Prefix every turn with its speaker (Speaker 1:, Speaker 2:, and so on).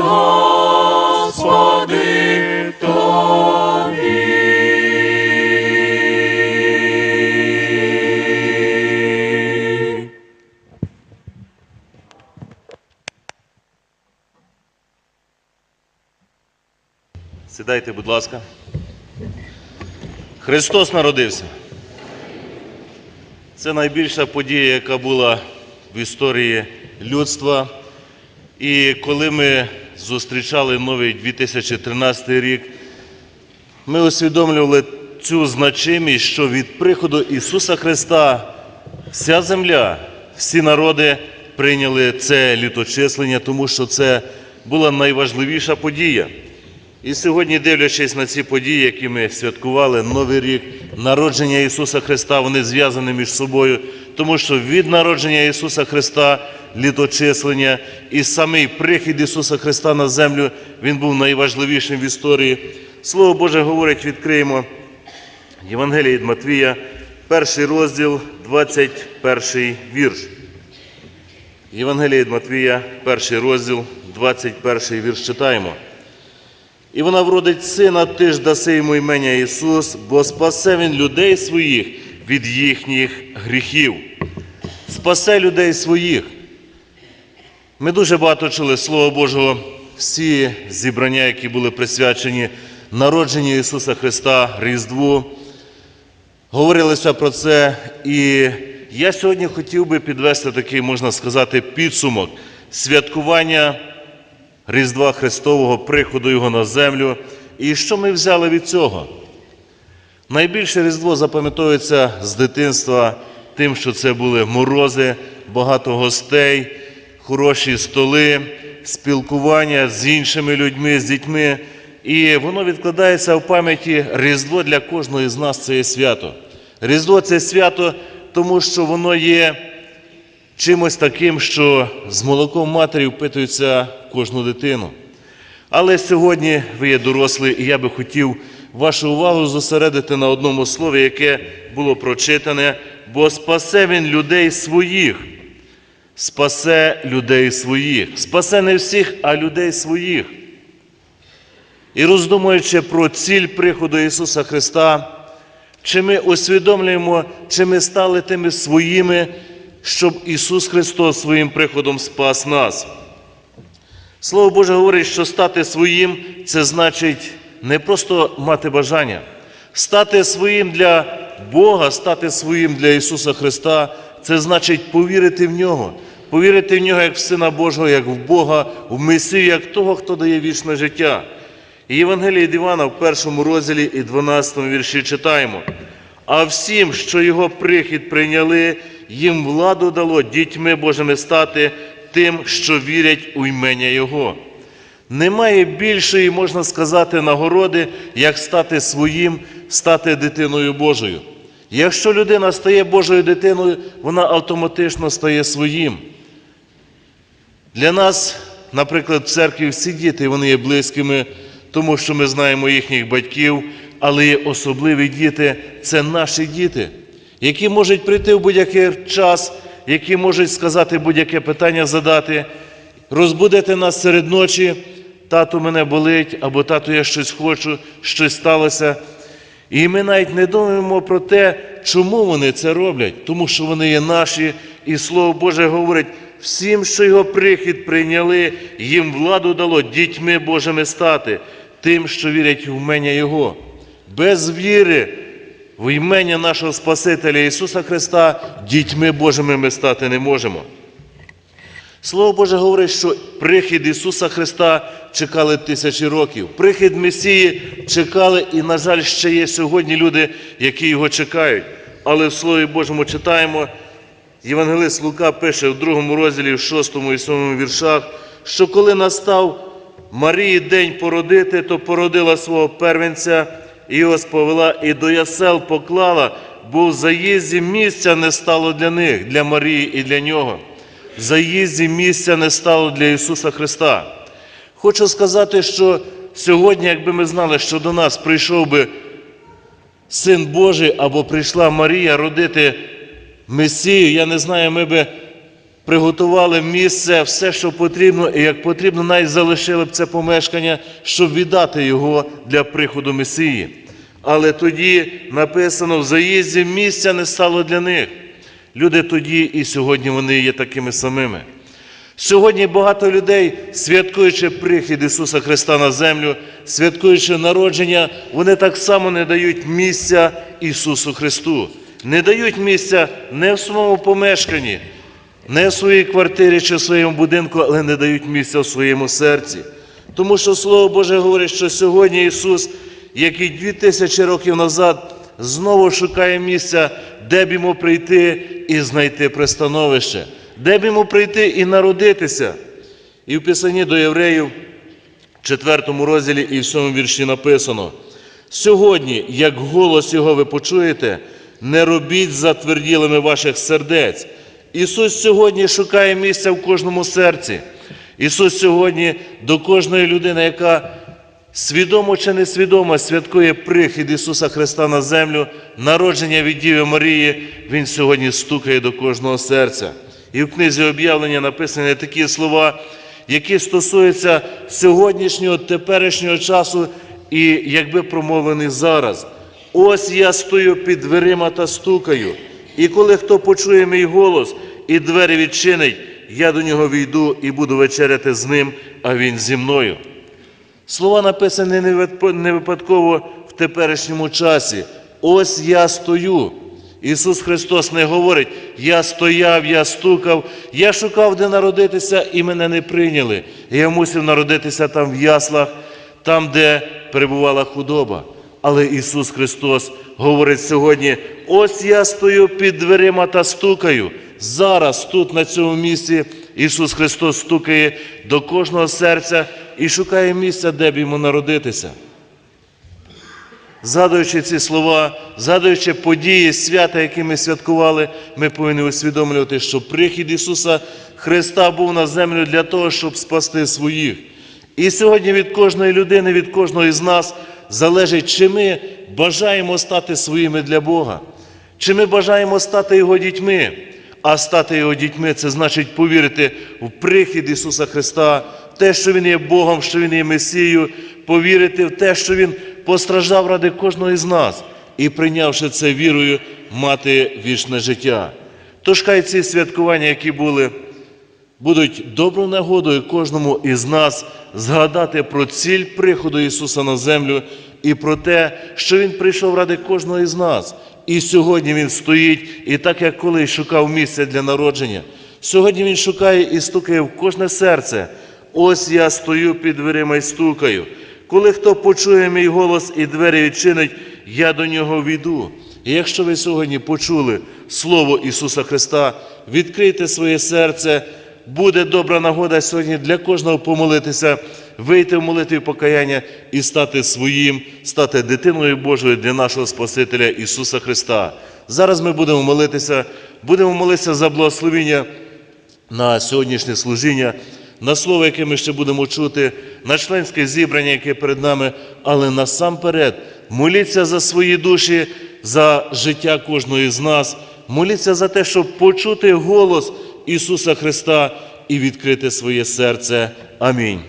Speaker 1: Господи, Тобі.
Speaker 2: Сідайте, будь ласка. Христос народився. Це найбільша подія, яка була в історії людства. І коли ми зустрічали новий 2013 рік, ми усвідомлювали цю значимість, що від приходу Ісуса Христа вся земля, всі народи прийняли це літочислення, тому що це була найважливіша подія. І сьогодні, дивлячись на ці події, які ми святкували, Новий рік, народження Ісуса Христа, вони зв'язані між собою, тому що від народження Ісуса Христа літочислення і самий прихід Ісуса Христа на землю, Він був найважливішим в історії. Слово Боже говорить, відкриємо Євангелія від Матвія, перший розділ, 21 вірш. Євангелія від Матвія, перший розділ, 21 вірш читаємо. І вона вродить сина, ти ж даси йому імення Ісус, бо спасе він людей своїх від їхніх гріхів. Спасе людей своїх. Ми дуже багато чули Слово Божого, всі зібрання, які були присвячені народженню Ісуса Христа, Різдву. Говорилося про це. І я сьогодні хотів би підвести такий, можна сказати, підсумок святкування Різдва Христового, приходу Його на землю. І що ми взяли від цього? Найбільше Різдво запам'ятовується з дитинства тим, що це були морози, багато гостей, хороші столи, спілкування з іншими людьми, з дітьми. І воно відкладається в пам'яті Різдво для кожного з нас це свято. Різдво це свято, тому що воно є чимось таким, що з молоком матері впитується кожну дитину. Але сьогодні ви є дорослі, і я би хотів вашу увагу зосередити на одному слові, яке було прочитане, бо спасе він людей своїх. Спасе людей своїх. Спасе не всіх, а людей своїх. І роздумуючи про ціль приходу Ісуса Христа, чи ми усвідомлюємо, чи ми стали тими своїми, щоб Ісус Христос своїм приходом спас нас. Слово Боже говорить, що стати своїм це значить не просто мати бажання, стати своїм для Бога, стати своїм для Ісуса Христа це значить повірити в Нього, повірити в Нього як в Сина Божого, як в Бога, в Месію, як того, хто дає вічне життя. І Євангелії від Івана в першому розділі і 12 вірші читаємо. А всім, що його прихід прийняли, їм владу дало дітьми Божими стати тим, що вірять у імення Його. Немає більшої, можна сказати, нагороди, як стати своїм, стати дитиною Божою. Якщо людина стає Божою дитиною, вона автоматично стає своїм. Для нас, наприклад, в церкві всі діти вони є близькими, тому що ми знаємо їхніх батьків, але є особливі діти це наші діти, які можуть прийти в будь-який час, які можуть сказати будь-яке питання задати, розбудити нас серед ночі, тату мене болить, або тату, я щось хочу, щось сталося. І ми навіть не думаємо про те, чому вони це роблять, тому що вони є наші, і Слово Боже говорить, всім, що його прихід прийняли, їм владу дало дітьми Божими стати, тим, що вірять в імення Його. Без віри в імення нашого Спасителя Ісуса Христа дітьми Божими ми стати не можемо. Слово Боже говорить, що прихід Ісуса Христа чекали тисячі років. Прихід Месії чекали, і, на жаль, ще є сьогодні люди, які його чекають. Але в Слові Божому читаємо, Євангелист Лука пише в другому розділі, в шостому і сьомому віршах, що коли настав Марії день породити, то породила свого первенця, і його сповела, і до ясел поклала, бо в заїзді місця не стало для них, для Марії і для нього. В заїзді місця не стало для Ісуса Христа. Хочу сказати, що сьогодні, якби ми знали, що до нас прийшов би Син Божий або прийшла Марія родити Месію, я не знаю, ми би приготували місце, все, що потрібно, і як потрібно, навіть залишили б це помешкання, щоб віддати його для приходу Месії. Але тоді написано, в заїзді місця не стало для них. Люди тоді і сьогодні вони є такими самими. Сьогодні багато людей, святкуючи прихід Ісуса Христа на землю, святкуючи народження, вони так само не дають місця Ісусу Христу, не дають місця не в своєму помешканні, не в своїй квартирі чи в своєму будинку, але не дають місця в своєму серці. Тому що Слово Боже говорить, що сьогодні Ісус, як і дві тисячі років назад, знову шукає місця, де б йому прийти і знайти пристановище, де б йому прийти і народитися. І в Писанні до євреїв, в 4 розділі і в 7 вірші написано: Сьогодні, як голос Його ви почуєте, не робіть затверділими ваших сердець. Ісус сьогодні шукає місця в кожному серці. Ісус сьогодні до кожної людини, яка свідомо чи несвідомо святкує прихід Ісуса Христа на землю, народження від Діви Марії, Він сьогодні стукає до кожного серця. І в книзі об'явлення написані такі слова, які стосуються сьогоднішнього, теперішнього часу і якби промовлені зараз. Ось я стою під дверима та стукаю, і коли хто почує мій голос і двері відчинить, я до нього війду і буду вечеряти з ним, а він зі мною. Слова написані не випадково в теперішньому часі. Ось я стою. Ісус Христос не говорить, я стояв, я стукав, я шукав, де народитися, і мене не прийняли. Я мусив народитися там в яслах, там, де перебувала худоба. Але Ісус Христос говорить сьогодні: ось я стою під дверима та стукаю. Зараз, тут, на цьому місці, Ісус Христос стукає до кожного серця і шукає місця, де б йому народитися. Згадуючи ці слова, згадуючи події, свята, які ми святкували, ми повинні усвідомлювати, що прихід Ісуса Христа був на землю для того, щоб спасти своїх. І сьогодні від кожної людини, від кожного із нас залежить, чи ми бажаємо стати своїми для Бога, чи ми бажаємо стати Його дітьми. А стати Його дітьми це значить повірити в прихід Ісуса Христа, в те, що Він є Богом, що Він є Месією, повірити в те, що Він постраждав ради кожного із нас і, прийнявши це вірою, мати вічне життя. Тож хай ці святкування, які були, будуть доброю нагодою кожному із нас згадати про ціль приходу Ісуса на землю і про те, що Він прийшов ради кожного із нас. І сьогодні Він стоїть, і так як колись шукав місце для народження, сьогодні Він шукає і стукає в кожне серце. Ось я стою під дверима і стукаю. Коли хто почує мій голос і двері відчинить, я до нього війду. І якщо ви сьогодні почули Слово Ісуса Христа, відкрийте своє серце, буде добра нагода сьогодні для кожного помолитися, вийти в молитві покаяння і стати своїм, стати дитиною Божою для нашого Спасителя Ісуса Христа. Зараз ми будемо молитися, будемо молитися за благословення на сьогоднішнє служіння, на слово, яке ми ще будемо чути, на членське зібрання, яке перед нами, але насамперед моліться за свої душі, за життя кожного з нас, моліться за те, щоб почути голос Ісуса Христа і відкрити своє серце. Амінь.